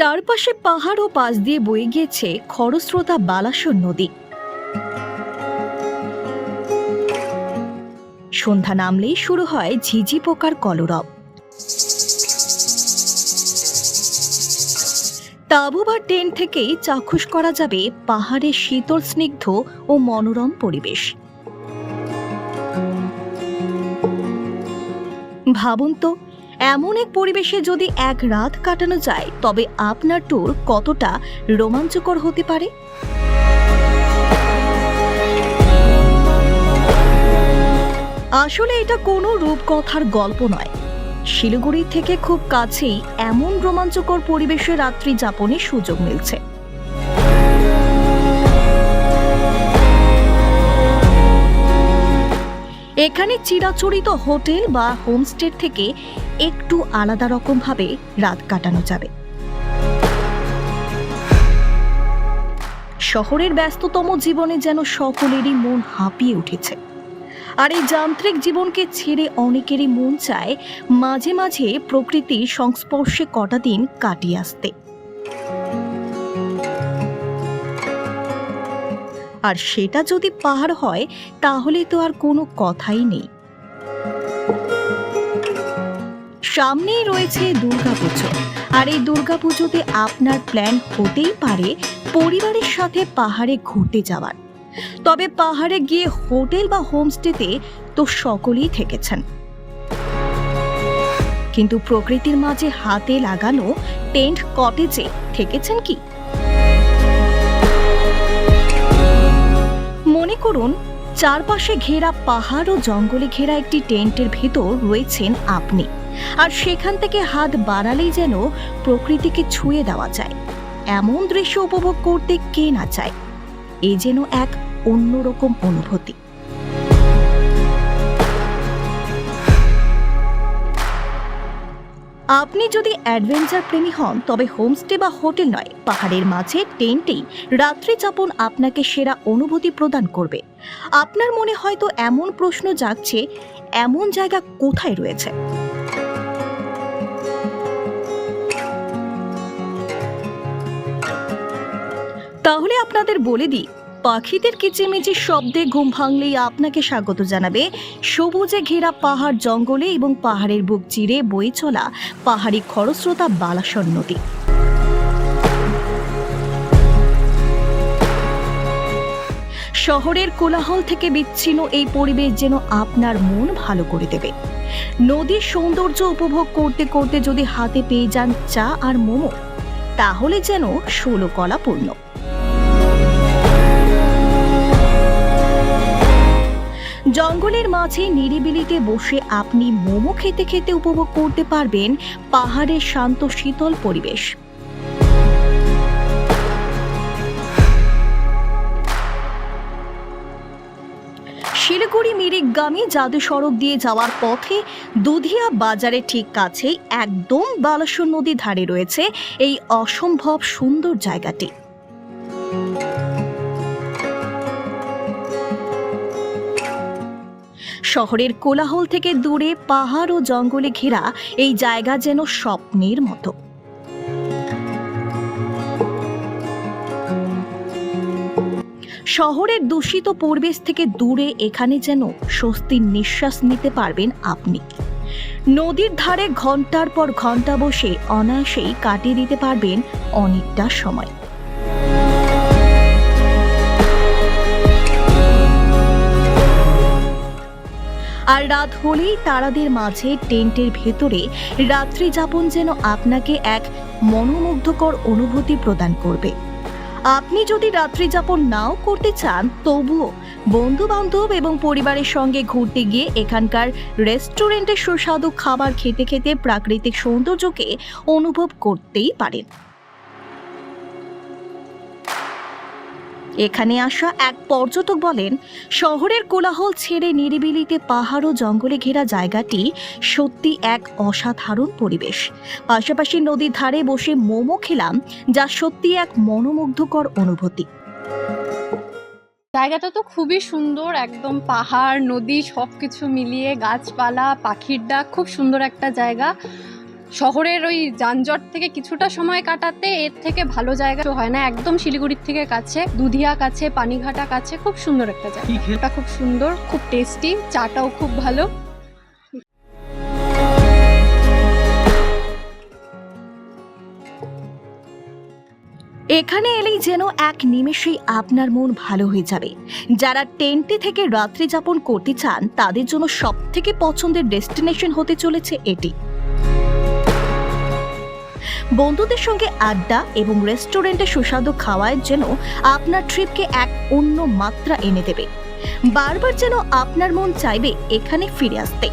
চারপাশে পাহাড় ও পাশ দিয়ে বয়ে গিয়েছে খরস্রোতা বালাসন নদী। সন্ধ্যা নামলেই শুরু হয় ঝিঝি পোকার কলরব। তাঁবু বা টেন্ট থেকেই চাক্ষুষ করা যাবে পাহাড়ের শীতল, স্নিগ্ধ ও মনোরম পরিবেশ। ভাবুন তো এমন এক পরিবেশে যদি এক রাত কাটানো যায়, তবে আপনার ট্যুর কতটা রোমাঞ্চকর হতে পারে? আসলে এটা কোনো রূপকথার গল্প নয়। শিলিগুড়ি থেকে খুব কাছেই এমন রোমাঞ্চকর পরিবেশে রাত্রি যাপনের সুযোগ মিলছে। এখানে চিরাচরিত হোটেল বা হোমস্টের থেকে একটু আলাদা রকমভাবে রাত কাটানো যাবে। শহরের ব্যস্ততম জীবনে যেন সকলেরই মন হাঁপিয়ে উঠেছে। আর এই যান্ত্রিক জীবনকে ছেড়ে অনেকেরই মন চায় মাঝে মাঝে প্রকৃতির সংস্পর্শে কটা দিন কাটিয়ে আসতে। আর সেটা যদি পাহাড় হয়, তাহলে তো আর কোনো কথাই নেই। সামনেই রয়েছে দুর্গাপুজো। আর এই দুর্গাপুজোতে আপনার প্ল্যান হতেই পারে পরিবারের সাথে পাহাড়ে ঘুরতে যাওয়ার। তবে পাহাড়ে গিয়ে হোটেল বা হোমস্টেতে তো সকলেই থেকেছেন। কিন্তু প্রকৃতির মাঝে হাতে লাগানো টেন্ট কটেজে থেকেছেন কি? করুন, চারপাশে ঘেরা পাহাড় ও জঙ্গলে ঘেরা একটি টেন্টের ভেতর রয়েছেন আপনি। আর সেখান থেকে হাত বাড়ালেই যেন প্রকৃতিকে ছুঁয়ে দেওয়া যায়। এমন দৃশ্য উপভোগ করতে কে না চায়। এ যেন এক অন্যরকম অনুভূতি। আপনি যদি অ্যাডভেঞ্চার প্রেমী হন, তবে হোমস্টে বা হোটেল নয়, পাহাড়ের মাঝে টেন্টেই রাত্রি যাপন আপনাকে সেরা অনুভূতি প্রদান করবে। আপনার মনে হয়তো এমন প্রশ্ন জাগছে, এমন জায়গা কোথায় রয়েছে? তাহলে আপনাদের বলে দিই পাখিদের কিচিমিচির শব্দে ঘুম ভাঙলেই আপনাকে স্বাগত জানাবে সবুজে ঘেরা পাহাড় জঙ্গলে এবং পাহাড়ের বুক চিরে বয়ে চলা পাহাড়ি খরস্রোতা বালাসন নদী। শহরের কোলাহল থেকে বিচ্ছিন্ন এই পরিবেশ যেন আপনার মন ভালো করে দেবে। নদীর সৌন্দর্য উপভোগ করতে করতে যদি হাতে পেয়ে যান চা আর মোমো, তাহলে যেন ষোলো কলা পূর্ণ। জঙ্গলের মাঝে নিরিবিলিতে বসে আপনি মোমো খেতে খেতে উপভোগ করতে পারবেন পাহাড়ের শান্ত শীতল পরিবেশ। শিলিগুড়ি মিরিকগামী জাদু সড়ক দিয়ে যাওয়ার পথে দুধিয়া বাজারের ঠিক কাছেই একদম বালাসন নদী ধারে রয়েছে এই অসম্ভব সুন্দর জায়গাটি। শহরের কোলাহল থেকে দূরে পাহাড় ও জঙ্গলে ঘেরা এই জায়গা যেন স্বপ্নের মতো। শহরের দূষিত পরিবেশ থেকে দূরে এখানে যেন স্বস্তির নিঃশ্বাস নিতে পারবেন আপনি। নদীর ধারে ঘণ্টার পর ঘণ্টা বসে অনায়াসেই কাটিয়ে দিতে পারবেন অনেকটা সময়। আর রাত হলেই তারাদের মাঝে টেন্টের ভেতরে রাত্রি যাপন যেন আপনাকে এক মনোমুগ্ধকর অনুভূতি প্রদান করবে। আপনি যদি রাত্রি যাপন নাও করতে চান, তবুও বন্ধু বান্ধব এবং পরিবারের সঙ্গে ঘুরতে গিয়ে এখানকার রেস্টুরেন্টে সুস্বাদু খাবার খেতে খেতে প্রাকৃতিক সৌন্দর্যকে অনুভব করতেই পারেন। এখানে আসা এক পর্যটক বলেন, শহরের কোলাহল ছেড়ে নিরিবিলিতে পাহাড় ও জঙ্গলে ঘেরা জায়গাটি সত্যি এক অসাধারণ পরিবেশ। পাশাপাশি নদীর ধারে বসে মোমো খেলাম, যা সত্যি এক মনোমুগ্ধকর অনুভূতি। জায়গাটা তো খুবই সুন্দর, একদম পাহাড়, নদী সব কিছু মিলিয়ে গাছপালা, পাখির ডাক, খুব সুন্দর একটা জায়গা। শহরের ওই যানজট থেকে কিছুটা সময় কাটাতে এর থেকে ভালো জায়গা তো হয় না। একদম শিলিগুড়ির থেকে কাছে দুধিয়া কাছে পানিঘাটা কাছে খুব সুন্দর একটা জায়গা। এটা খুব সুন্দর খুব টেস্টি চাটাও খুব ভালো। এখানে এলেই যেন এক নিমেষেই আপনার মন ভালো হয়ে যাবে। যারা টেন্টে থেকে রাত্রি যাপন করতে চান তাদের জন্য সব থেকে পছন্দের ডেস্টিনেশন হতে চলেছে এটি। বন্ধুদের সঙ্গে আড্ডা এবং রেস্টুরেন্টে সুস্বাদু খাওয়ার যেন আপনার ট্রিপকে এক অন্য মাত্রা এনে দেবে। বারবার যেন আপনার মন চাইবে এখানে ফিরে আসতে।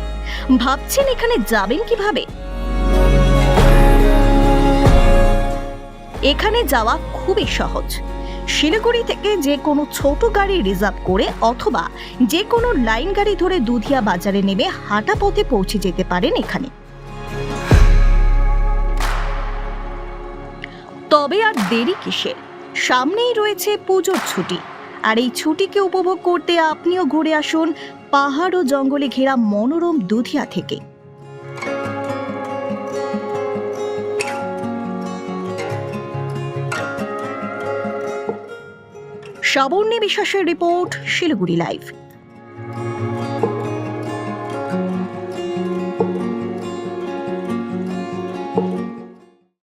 ভাবছেন এখানে যাবেন কীভাবে? এখানে যাওয়া খুবই সহজ। শিলিগুড়ি থেকে যে কোনো ছোট গাড়ি রিজার্ভ করে অথবা যে কোনো লাইন গাড়ি ধরে দুধিয়া বাজারে নেমে হাঁটা পথে পৌঁছে যেতে পারেন এখানে। তবে আর দেরি কিসের সামনেই রয়েছে পুজোর ছুটি। আর এই ছুটিকে উপভোগ করতে আপনিও ঘুরে আসুন পাহাড় ও জঙ্গলে ঘেরা মনোরম দুধিয়া থেকে। শ্রাবণী বিশ্বাসের রিপোর্ট, শিলিগুড়ি লাইভ।